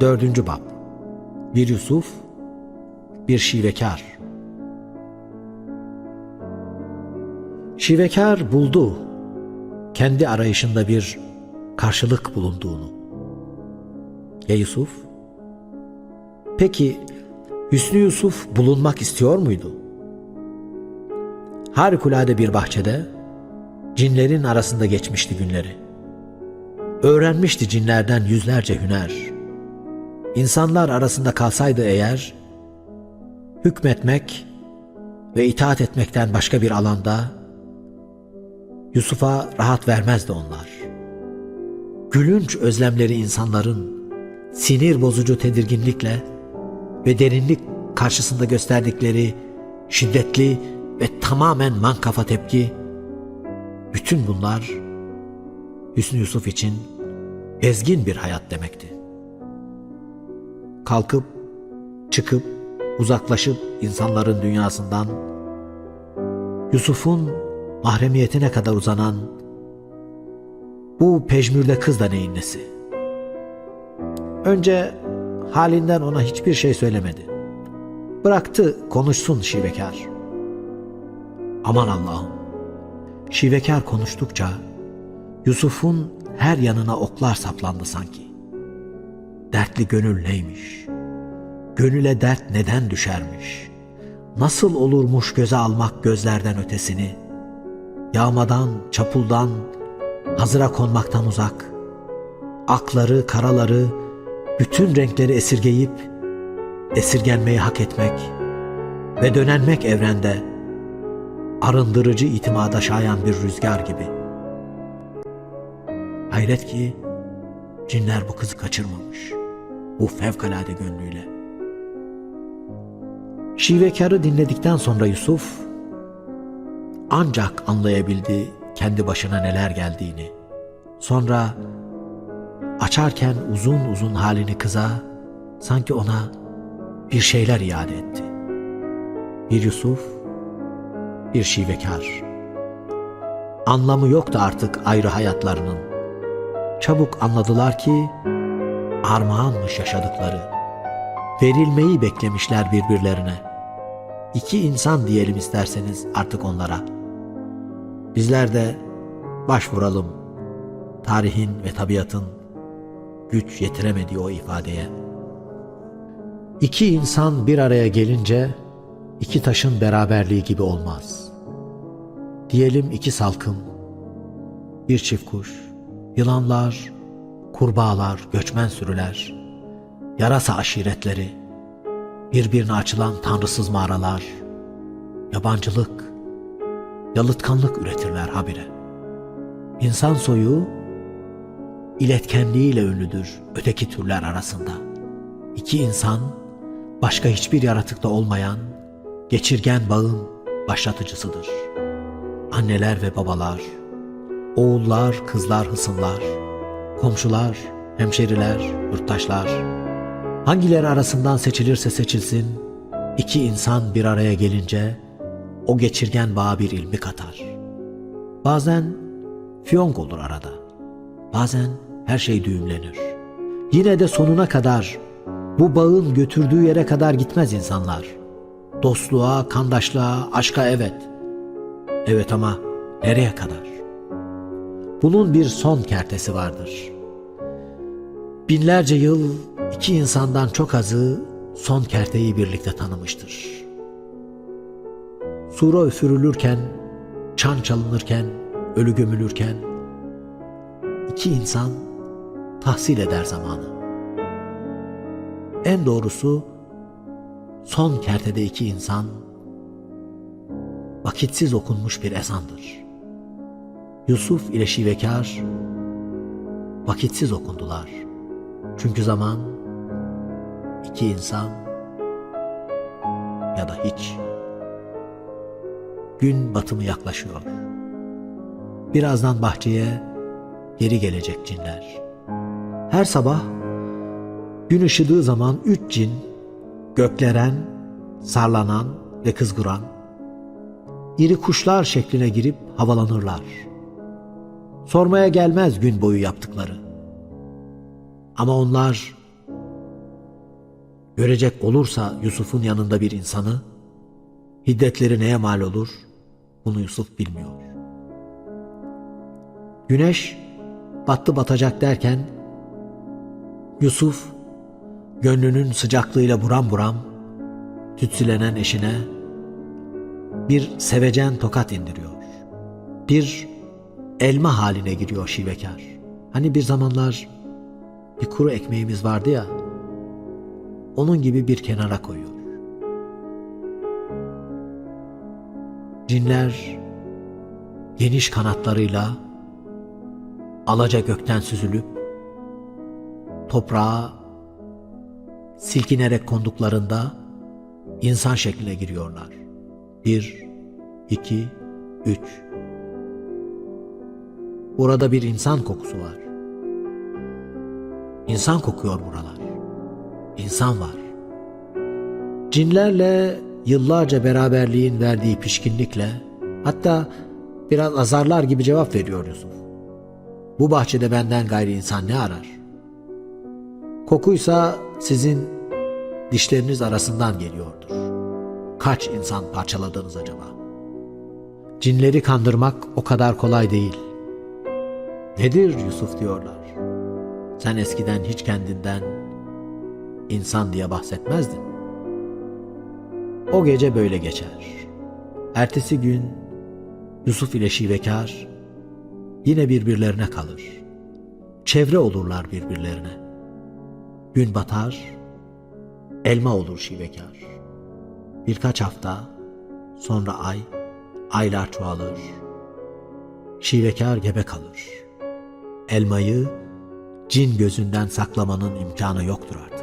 Dördüncü bab Bir Yusuf, bir şivekar. Şivekar buldu kendi arayışında bir karşılık bulunduğunu. Ya Yusuf? Peki Hüsnü Yusuf bulunmak istiyor muydu? Harikulade bir bahçede cinlerin arasında geçmişti günleri. Öğrenmişti cinlerden yüzlerce hüner. İnsanlar arasında kalsaydı eğer, hükmetmek ve itaat etmekten başka bir alanda Yusuf'a rahat vermezdi onlar. Gülünç özlemleri insanların sinir bozucu tedirginlikle ve derinlik karşısında gösterdikleri şiddetli ve tamamen man kafa tepki bütün bunlar Hüsnü Yusuf için ezgin bir hayat demekti. Kalkıp, çıkıp, uzaklaşıp insanların dünyasından Yusuf'un mahremiyetine kadar uzanan bu pejmürde kız da neyin nesi? Önce halinden ona hiçbir şey söylemedi. Bıraktı konuşsun şivekar. Aman Allah'ım. Şivekar konuştukça Yusuf'un her yanına oklar saplandı sanki. Dertli gönül neymiş? Gönüle dert neden düşermiş? Nasıl olurmuş göze almak gözlerden ötesini? Yağmadan, çapuldan, hazıra konmaktan uzak. Akları, karaları, bütün renkleri esirgeyip esirgenmeyi hak etmek ve dönenmek evrende arındırıcı itimada şayan bir rüzgar gibi. Hayret ki cinler bu kızı kaçırmamış. Bu fevkalade gönlüyle. Şivekarı dinledikten sonra Yusuf ancak anlayabildi kendi başına neler geldiğini. Sonra açarken uzun uzun halini kıza sanki ona bir şeyler iade etti. Bir Yusuf, bir şivekar. Anlamı yoktu artık ayrı hayatlarının. Çabuk anladılar ki armağanmış yaşadıkları. Verilmeyi beklemişler birbirlerine. İki insan diyelim isterseniz artık onlara. Bizler de başvuralım tarihin ve tabiatın güç yetiremediği o ifadeye. İki insan bir araya gelince iki taşın beraberliği gibi olmaz. Diyelim iki salkım, bir çift kuş, yılanlar, kurbağalar, göçmen sürüler, yarasa aşiretleri, birbirine açılan tanrısız mağaralar, yabancılık, yalıtkanlık üretirler habire. İnsan soyu iletkenliğiyle ünlüdür öteki türler arasında. İki insan başka hiçbir yaratıkta olmayan geçirgen bağın başlatıcısıdır. Anneler ve babalar, oğullar, kızlar, hısımlar, komşular, hemşeriler, yurttaşlar, hangileri arasından seçilirse seçilsin, iki insan bir araya gelince o geçirgen bağa bir ilmi katar. Bazen fiyonk olur arada, bazen her şey düğümlenir. Yine de sonuna kadar bu bağın götürdüğü yere kadar gitmez insanlar. Dostluğa, kandaşlığa, aşka evet. Evet ama nereye kadar? Bunun bir son kertesi vardır. Binlerce yıl iki insandan çok azı son kerteyi birlikte tanımıştır. Sura üfürülürken, çan çalınırken, ölü gömülürken iki insan tahsil eder zamanı. En doğrusu son kertede iki insan vakitsiz okunmuş bir ezandır. Yusuf ile Şivekar vakitsiz okundular. Çünkü zaman iki insan ya da hiç. Gün batımı yaklaşıyor. Birazdan bahçeye geri gelecek cinler. Her sabah gün ışıdığı zaman üç cin gökleren, sarlanan ve kızgıran iri kuşlar şekline girip havalanırlar. Sormaya gelmez gün boyu yaptıkları. Ama onlar görecek olursa Yusuf'un yanında bir insanı, hiddetleri neye mal olur, bunu Yusuf bilmiyor. Güneş battı batacak derken, Yusuf gönlünün sıcaklığıyla buram buram tütsülenen eşine bir sevecen tokat indiriyor. Bir elma haline giriyor şivekar. Hani bir zamanlar bir kuru ekmeğimiz vardı ya, onun gibi bir kenara koyuyor. Cinler geniş kanatlarıyla alaca gökten süzülüp toprağa silkinerek konduklarında insan şekline giriyorlar. Bir, iki, üç. Burada bir insan kokusu var. İnsan kokuyor buralar. İnsan var. Cinlerle yıllarca beraberliğin verdiği pişkinlikle hatta biraz azarlar gibi cevap veriyor Yusuf. Bu bahçede benden gayri insan ne arar? Kokuysa sizin dişleriniz arasından geliyordur. Kaç insan parçaladınız acaba? Cinleri kandırmak o kadar kolay değil. Nedir Yusuf diyorlar. Sen eskiden hiç kendinden insan diye bahsetmezdin. O gece böyle geçer. Ertesi gün Yusuf ile şivekar yine birbirlerine kalır. Çevre olurlar birbirlerine. Gün batar, elma olur şivekar. Birkaç hafta, sonra ay, aylar çoğalır. Şivekar gebe kalır. Elmayı cin gözünden saklamanın imkanı yoktur artık.